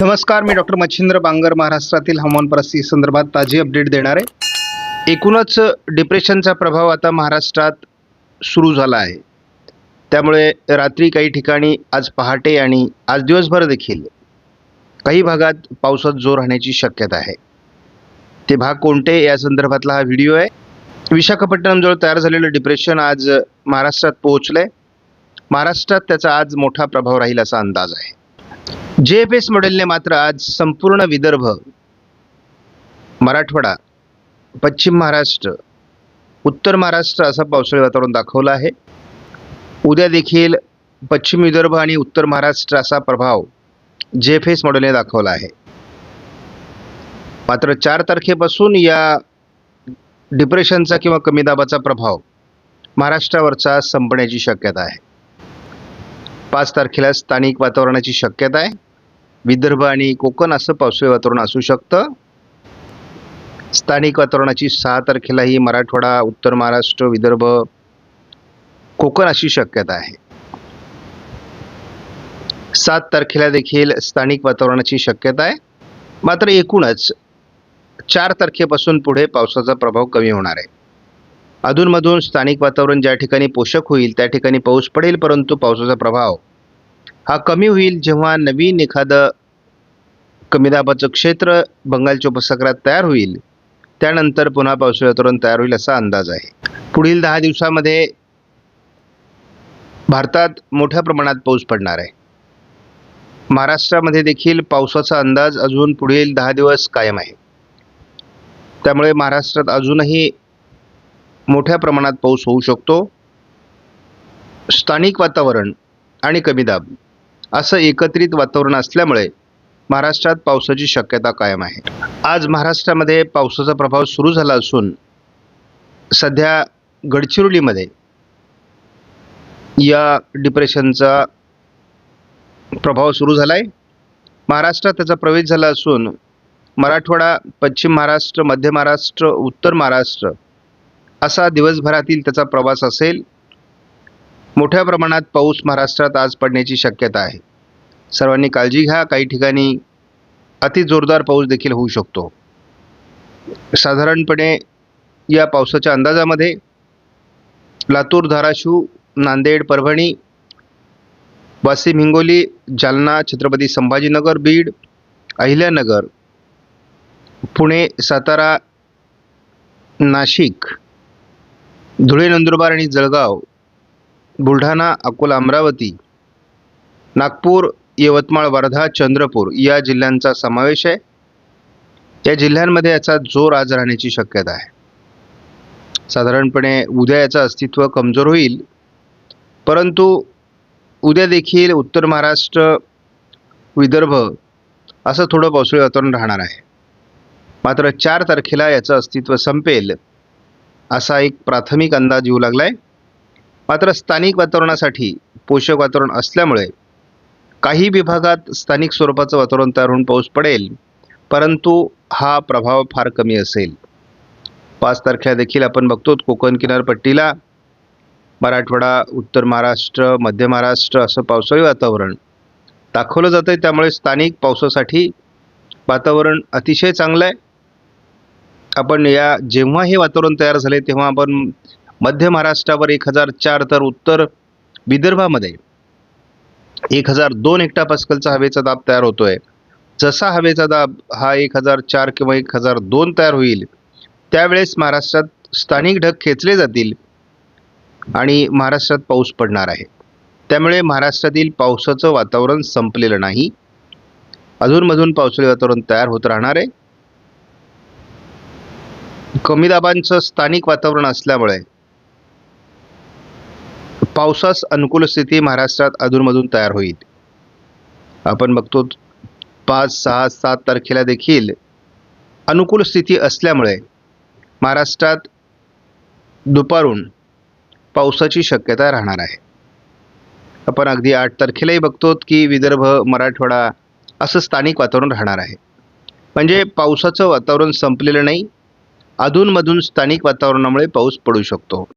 नमस्कार मी डॉक्टर मच्छिंद्र बांगर महाराष्ट्रातील हवामान परिस्थिती संदर्भात ताजी अपडेट देणार आहे. एकूणच डिप्रेशनचा प्रभाव आता महाराष्ट्रात सुरू झाला आहे. त्यामुळे रात्री काही ठिकाणी आज पहाटे आणि आज दिवसभर देखील काही भागात पावसात जोर राहण्याची शक्यता आहे. ते भाग कोणते या संदर्भातला हा व्हिडिओ आहे. विशाखापट्टणमजवळ तयार झालेलं डिप्रेशन आज महाराष्ट्रात पोहोचलं आहे महाराष्ट्रात त्याचा आज मोठा प्रभाव राहील असा अंदाज आहे. जे एफ एस मॉडेलने मात्र आज संपूर्ण विदर्भ मराठवाडा पश्चिम महाराष्ट्र उत्तर महाराष्ट्र असं पावसाळी वातावरण दाखवलं आहे. उद्या देखील पश्चिम विदर्भ आणि उत्तर महाराष्ट्र असा प्रभाव जे एफ एस मॉडेलने दाखवला आहे. मात्र चार तारखेपासून या डिप्रेशनचा किंवा कमी दाबाचा प्रभाव महाराष्ट्रावरचा संपण्याची शक्यता आहे. पाच तारखेला स्थानिक वातावरणाची शक्यता आहे. विदर्भ आणि कोकण असं पावसाळी वातावरण असू शकतं. स्थानिक वातावरणाची सहा तारखेलाही मराठवाडा उत्तर महाराष्ट्र विदर्भ कोकण अशी शक्यता आहे. सात तारखेला देखील स्थानिक वातावरणाची शक्यता आहे. मात्र एकूणच चार तारखेपासून पुढे पावसाचा प्रभाव कमी होणार आहे. अधूनमधून स्थानिक वातावरण ज्या ठिकाणी पोषक होईल त्या ठिकाणी पाऊस पडेल परंतु पावसाचा प्रभाव हा कमी होईल जेव्हा नवीन एखादं कमी दाबाचं क्षेत्र बंगालच्या उपसागरात तयार होईल. त्यानंतर पुन्हा पावसाळी वातावरण तयार होईल असा अंदाज आहे. पुढील दहा दिवसामध्ये भारतात मोठ्या प्रमाणात पाऊस पडणार आहे. महाराष्ट्रामध्ये देखील पावसाचा अंदाज अजून पुढील दहा दिवस कायम आहे. त्यामुळे महाराष्ट्रात अजूनही मोठ्या प्रमाणात पाऊस होऊ शकतो. स्थानिक वातावरण आणि कमी दाब असं एकत्रित वातावरण असल्यामुळे महाराष्ट्रात पावसाची शक्यता कायम आहे. आज महाराष्ट्रामध्ये पावसाचा प्रभाव सुरू झाला असून सध्या गडचिरोलीमध्ये या डिप्रेशनचा प्रभाव सुरू झाला आहे महाराष्ट्रात त्याचा प्रवेश झाला असून मराठवाडा पश्चिम महाराष्ट्र मध्य महाराष्ट्र उत्तर महाराष्ट्र असा दिवसभरातील त्याचा प्रवास असेल. मोठ्या प्रमाणात पाऊस महाराष्ट्रात आज पडण्याची शक्यता आहे. सर्वांनी काळजी घ्या काही ठिकाणी अति जोरदार पाऊस देखील होऊ शकतो. साधारणपणे या पावसाच्या अंदाजामध्ये लातूर धाराशिव नांदेड परभणी वाशिम हिंगोली जालना छत्रपती संभाजीनगर बीड अहिल्यानगर पुणे सातारा नाशिक धुळे नंदुरबार आणि जळगाव बुलढाणा अकोला अमरावती नागपूर यवतमाळ वर्धा चंद्रपूर या जिल्ह्यांचा समावेश आहे. या जिल्ह्यांमध्ये याचा जोर आज राहण्याची शक्यता आहे. साधारणपणे उद्या याचं अस्तित्व कमजोर होईल. परंतु उद्या देखील उत्तर महाराष्ट्र विदर्भ असं थोडं पावसाळी वातावरण राहणार आहे. मात्र चार तारखेला याचं अस्तित्व संपेल असा एक प्राथमिक अंदाज येऊ लागला आहे मात्र स्थानिक वातावरणासाठी पोषक वातावरण असल्यामुळे काही विभागात स्थानिक स्वरूपाचं वातावरण तयार होऊन पाऊस पडेल परंतु हा प्रभाव फार कमी असेल. पाच तारखेला देखील आपण बघतो कोकण किनारपट्टीला मराठवाडा उत्तर महाराष्ट्र मध्य महाराष्ट्र असं पावसाळी वातावरण दाखवलं जातं आहे त्यामुळे स्थानिक पावसासाठी वातावरण अतिशय चांगलं आहे. आपण या जेव्हा हे वातावरण तयार झाले तेव्हा आपण मध्य महाराष्ट्रावर एक हजार चार तर उत्तर विदर्भामध्ये एक हजार दोन हेक्टा पास्कलचा हवेचा दाब तयार होतोय. जसा हवेचा दाब हा एक हजार चार किंवा एक हजार दोन तयार होईल त्यावेळेस महाराष्ट्रात स्थानिक ढग खेचले जातील आणि महाराष्ट्रात पाऊस पडणार आहे. त्यामुळे महाराष्ट्रातील पावसाचं वातावरण संपलेलं नाही. अधूनमधून पावसाळी वातावरण तयार होत राहणार आहे. कमी दाबांचं स्थानिक वातावरण असल्यामुळे पावसास अनुकूल स्थिती महाराष्ट्रात अधूनमधून तयार होईल. आपण बघतो पाच सहा सात तारखेला देखील अनुकूल स्थिती असल्यामुळे महाराष्ट्रात दुपारून पावसाची शक्यता राहणार आहे. आपण अगदी आठ तारखेलाही बघतो की विदर्भ मराठवाडा असं स्थानिक वातावरण राहणार आहे. म्हणजे पावसाचं वातावरण संपलेलं नाही अधूनमधून स्थानिक वातावरणामुळे पाऊस पडू शकतो.